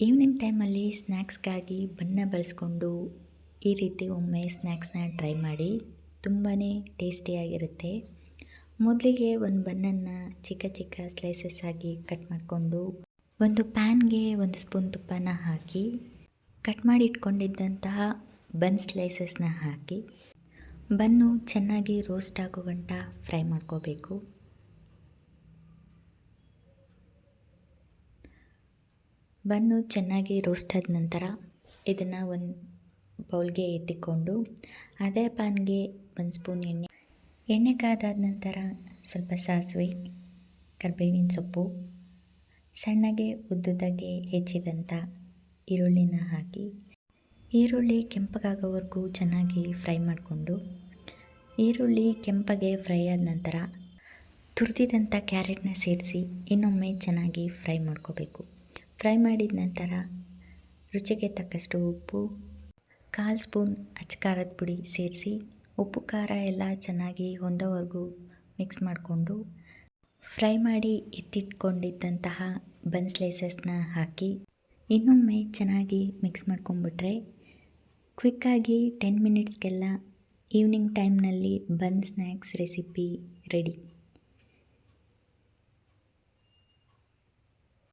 Evening ಟೈಮಲ್ಲಿ ಸ್ನ್ಯಾಕ್ಸ್ಗಾಗಿ ಬನ್ನ ಬಳಸ್ಕೊಂಡು ಈ ರೀತಿ ಒಮ್ಮೆ ಸ್ನ್ಯಾಕ್ಸ್ನ ಟ್ರೈ ಮಾಡಿ ತುಂಬಾ ಟೇಸ್ಟಿಯಾಗಿರುತ್ತೆ ಮೊದಲಿಗೆ ಒಂದು ಬನ್ನನ್ನು ಚಿಕ್ಕ ಚಿಕ್ಕ ಸ್ಲೈಸಸ್ ಆಗಿ ಕಟ್ ಮಾಡಿಕೊಂಡು ಒಂದು ಪ್ಯಾನ್ಗೆ ಒಂದು ಸ್ಪೂನ್ ತುಪ್ಪನ ಹಾಕಿ ಕಟ್ ಮಾಡಿ ಇಟ್ಕೊಂಡಿದ್ದಂತಹ ಬನ್ ಸ್ಲೈಸಸ್ನ ಹಾಕಿ ಬನ್ನು ಚೆನ್ನಾಗಿ ರೋಸ್ಟ್ ಆಗೋ ಗಂಟ ಫ್ರೈ ಮಾಡ್ಕೋಬೇಕು. ಬನ್ನು ಚೆನ್ನಾಗಿ ರೋಸ್ಟ್ ಆದ ನಂತರ ಇದನ್ನು ಒಂದು ಬೌಲ್ಗೆ ಎತ್ತಿಕೊಂಡು ಅದೇ ಪ್ಯಾನ್ಗೆ ಒಂದು ಸ್ಪೂನ್ ಎಣ್ಣೆ ಎಣ್ಣೆ ಕಾದಾದ ನಂತರ ಸ್ವಲ್ಪ ಸಾಸಿವೆ, ಕರ್ಬೇವಿನ ಸೊಪ್ಪು, ಸಣ್ಣಗೆ ಉದ್ದುದಾಗೆ ಹೆಚ್ಚಿದಂಥ ಈರುಳ್ಳಿನ ಹಾಕಿ, ಈರುಳ್ಳಿ ಕೆಂಪಗಾಗೋವರೆಗೂ ಚೆನ್ನಾಗಿ ಫ್ರೈ ಮಾಡಿಕೊಂಡು, ಈರುಳ್ಳಿ ಕೆಂಪಗೆ ಫ್ರೈ ಆದ ನಂತರ ತುರಿದಿದಂಥ ಕ್ಯಾರೆಟ್ನ ಸೇರಿಸಿ ಇನ್ನೊಮ್ಮೆ ಚೆನ್ನಾಗಿ ಫ್ರೈ ಮಾಡ್ಕೋಬೇಕು. ಫ್ರೈ ಮಾಡಿದ ನಂತರ ರುಚಿಗೆ ತಕ್ಕಷ್ಟು ಉಪ್ಪು, ಕಾಲು ಸ್ಪೂನ್ ಅಚ್ಚಕಾರದ ಪುಡಿ ಸೇರಿಸಿ. ಉಪ್ಪು, ಖಾರ ಎಲ್ಲ ಚೆನ್ನಾಗಿ ಹೊಂದೋವರೆಗೂ ಮಿಕ್ಸ್ ಮಾಡಿಕೊಂಡು ಫ್ರೈ ಮಾಡಿ ಎತ್ತಿಟ್ಕೊಂಡಿದ್ದಂತಹ ಬನ್ ಸ್ಲೈಸಸ್ನ ಹಾಕಿ ಇನ್ನೊಮ್ಮೆ ಚೆನ್ನಾಗಿ ಮಿಕ್ಸ್ ಮಾಡ್ಕೊಂಡ್ಬಿಟ್ರೆ ಕ್ವಿಕ್ಕಾಗಿ ಟೆನ್ ಮಿನಿಟ್ಸ್ಗೆಲ್ಲ ಈವ್ನಿಂಗ್ ಟೈಮ್ನಲ್ಲಿ ಬನ್ ಸ್ನ್ಯಾಕ್ಸ್ ರೆಸಿಪಿ ರೆಡಿ.